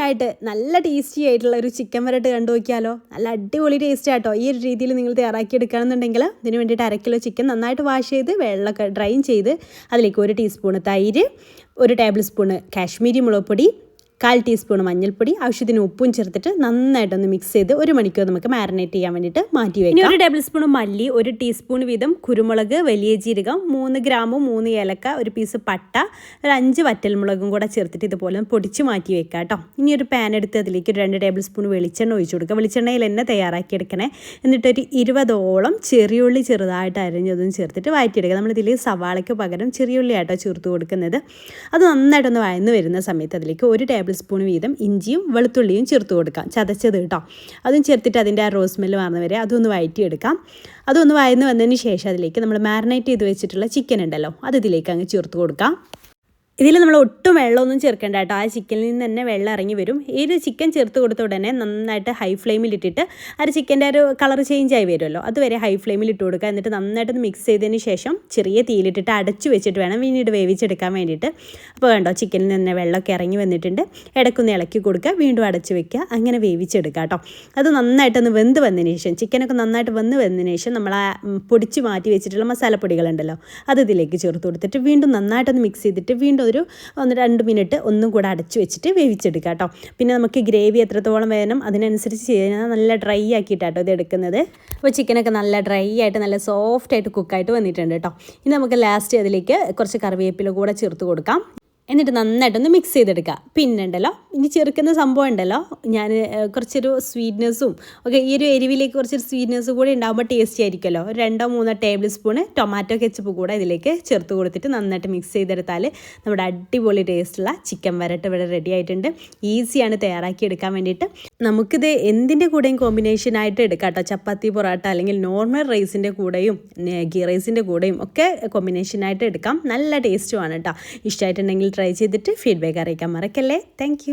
ആയിട്ട് നല്ല ടേസ്റ്റി ആയിട്ടുള്ള ഒരു ചിക്കൻ വരട്ട് കണ്ടു നോക്കിയാലോ നല്ല അടിപൊളി ടേസ്റ്റ് ആട്ടോ. ഈ ഒരു രീതിയിൽ നിങ്ങൾ തയ്യാറാക്കി എടുക്കുകയാണെന്നുണ്ടെങ്കിൽ ഇതിന് വേണ്ടിയിട്ട് അര കിലോ ചിക്കൻ നന്നായിട്ട് വാഷ് ചെയ്ത് വെള്ളമൊക്കെ ഡ്രൈൻ ചെയ്ത് അതിലേക്ക് ഒരു ടീസ്പൂണ് തൈര് ഒരു ടേബിൾ സ്പൂണ് കാശ്മീരി മുളക് പൊടി കാൽ ടീസ്പൂൺ മഞ്ഞൾപ്പൊടി ആവശ്യത്തിന് ഉപ്പും ചേർത്തിട്ട് നന്നായിട്ടൊന്ന് മിക്സ് ചെയ്ത് ഒരു മണിക്കൂർ നമുക്ക് മാരിനേറ്റ് ചെയ്യാൻ വേണ്ടിയിട്ട് മാറ്റി വയ്ക്കാം ഒരു ടേബിൾ സ്പൂൺ മല്ലി ഒരു ടീസ്പൂൺ വീതം കുരുമുളക് വലിയ ജീരകം മൂന്ന് ഗ്രാമും മൂന്ന് ഏലക്ക ഒരു പീസ് പട്ട ഒരു അഞ്ച് വറ്റൽമുളകും കൂടെ ചേർത്തിട്ട് ഇതുപോലെ പൊടിച്ച് മാറ്റി വെക്കുക കേട്ടോ ഇനി ഒരു പാൻ എടുത്ത് അതിലേക്ക് ഒരു രണ്ട് ടേബിൾ സ്പൂൺ വെളിച്ചെണ്ണ ഒഴിച്ചു കൊടുക്കുക. വെളിച്ചെണ്ണയിൽ തന്നെ തയ്യാറാക്കി എടുക്കണേ എന്നിട്ടൊരു ഇരുപതോളം ചെറിയുള്ളി ചെറുതായിട്ട് അരിഞ്ഞതും ചേർത്തിട്ട് വഴറ്റിയെടുക്കുക. നമ്മളിതിൽ സവാളയ്ക്ക് പകരം ചെറിയുള്ളി ആയിട്ടോ ചേർത്ത് കൊടുക്കുന്നത്. അത് നന്നായിട്ടൊന്ന് വയന്ന് വരുന്ന സമയത്ത് അതിലേക്ക് ഒരു ടേബിൾ സ്പൂൺ വീതം ഇഞ്ചിയും വെളുത്തുള്ളിയും ചേർത്ത് കൊടുക്കാം. ചതച്ചത് കേട്ടോ. അതും ചേർത്തിട്ട് അതിന്റെ ആ റോസ് സ്മെല്ല് വരെ അതൊന്ന് വഴറ്റിയെടുക്കാം. അതൊന്ന് വയന്ന് വന്നതിന് ശേഷം അതിലേക്ക് നമ്മൾ മാരിനേറ്റ് ചെയ്ത് വെച്ചിട്ടുള്ള ചിക്കൻ ഉണ്ടല്ലോ അത് ഇതിലേക്ക് അങ്ങ് ചേർത്ത് കൊടുക്കാം. ഇതിൽ നമ്മൾ ഒട്ടും വെള്ളമൊന്നും ചേർക്കേണ്ട കേട്ടോ. ആ ചിക്കനിൽ നിന്ന് തന്നെ വെള്ളം ഇറങ്ങി വരും. ഈ ഒരു ചിക്കൻ ചേർത്ത് കൊടുത്ത ഉടനെ നന്നായിട്ട് ഹൈ ഫ്ലെയിമിൽ ഇട്ടിട്ട് ആ ഒരു ചിക്കന്റെ ഒരു കളർ ചേഞ്ച് ആയി വരുമല്ലോ. അതുവരെ ഹൈ ഫ്ലെയിമിൽ ഇട്ട് കൊടുക്കുക. എന്നിട്ട് നന്നായിട്ട് മിക്സ് ചെയ്തതിന് ശേഷം ചെറിയ തീയിലിട്ടിട്ട് അടച്ചു വെച്ചിട്ട് വേണം വീണ്ടും വേവിച്ചെടുക്കാൻ വേണ്ടിയിട്ട്. അപ്പോൾ വേണ്ടോ ചിക്കനിൽ നിന്ന് വെള്ളമൊക്കെ ഇറങ്ങി വന്നിട്ടുണ്ട്. ഇടയ്ക്കൊന്ന് ഇളക്കി കൊടുക്കുക. വീണ്ടും അടച്ചു വെക്കുക. അങ്ങനെ വേവിച്ചെടുക്കുക കേട്ടോ. അത് നന്നായിട്ടൊന്ന് വെന്ത് വന്നതിന് ശേഷം ചിക്കനൊക്കെ നന്നായിട്ട് വെന്ത് വന്നതിന് ശേഷം നമ്മൾ ആ പൊടിച്ച് മാറ്റി വെച്ചിട്ടുള്ള മസാലപ്പൊടികളുണ്ടല്ലോ അത് ഇതിലേക്ക് ചേർത്ത് കൊടുത്തിട്ട് വീണ്ടും നന്നായിട്ടൊന്ന് മിക്സ് ചെയ്തിട്ട് വീണ്ടും ഒരു ഒന്ന് രണ്ട് മിനിറ്റ് ഒന്നും കൂടെ അടച്ചു വെച്ചിട്ട് വേവിച്ചെടുക്കുക കേട്ടോ. പിന്നെ നമുക്ക് ഗ്രേവി എത്രത്തോളം വേണം അതിനനുസരിച്ച് ചെയ്താൽ നല്ല ഡ്രൈ ആക്കിയിട്ടാട്ടോ ഇത് എടുക്കുന്നത്. അപ്പോൾ ചിക്കനൊക്കെ നല്ല ഡ്രൈ ആയിട്ട് നല്ല സോഫ്റ്റ് ആയിട്ട് കുക്കായിട്ട് വന്നിട്ടുണ്ട് കേട്ടോ. ഇനി നമുക്ക് ലാസ്റ്റ് അതിലേക്ക് കുറച്ച് കറിവേപ്പില കൂടെ ചേർത്ത് കൊടുക്കാം. എന്നിട്ട് നന്നായിട്ടൊന്ന് മിക്സ് ചെയ്തെടുക്കുക. പിന്നെ ഉണ്ടല്ലോ ഇനി ചെറുക്കുന്ന സംഭവം ഉണ്ടല്ലോ ഞാൻ കുറച്ചൊരു സ്വീറ്റ്നെസ്സും ഒക്കെ ഈ ഒരു എരിവിലേക്ക് കുറച്ചൊരു സ്വീറ്റ്നെസ് കൂടി ഉണ്ടാകുമ്പോൾ ടേസ്റ്റി ആയിരിക്കുമല്ലോ. രണ്ടോ മൂന്നോ ടേബിൾ സ്പൂണ് ടൊമാറ്റോ കെച്ചപ്പ് കൂടെ ഇതിലേക്ക് ചേർത്ത് കൊടുത്തിട്ട് നന്നായിട്ട് മിക്സ് ചെയ്തെടുത്താൽ നമ്മുടെ അടിപൊളി ടേസ്റ്റുള്ള ചിക്കൻ വരട്ട് ഇവിടെ റെഡി ആയിട്ടുണ്ട്. ഈസിയാണ് തയ്യാറാക്കി എടുക്കാൻ വേണ്ടിയിട്ട്. നമുക്കിത് എന്തിന്റെ കൂടെയും കോമ്പിനേഷൻ ആയിട്ട് എടുക്കാം കേട്ടോ. ചപ്പാത്തി പൊറോട്ട അല്ലെങ്കിൽ നോർമൽ റൈസിന്റെ കൂടെയും ഗീ റൈസിന്റെ കൂടെയും ഒക്കെ കോമ്പിനേഷനായിട്ട് എടുക്കാം. നല്ല ടേസ്റ്റുമാണ് കേട്ടോ. ഇഷ്ടമായിട്ടുണ്ടെങ്കിൽ ട്രൈ ചെയ്തിട്ട് ഫീഡ്ബാക്ക് അറിയിക്കാൻ മറക്കല്ലേ? താങ്ക്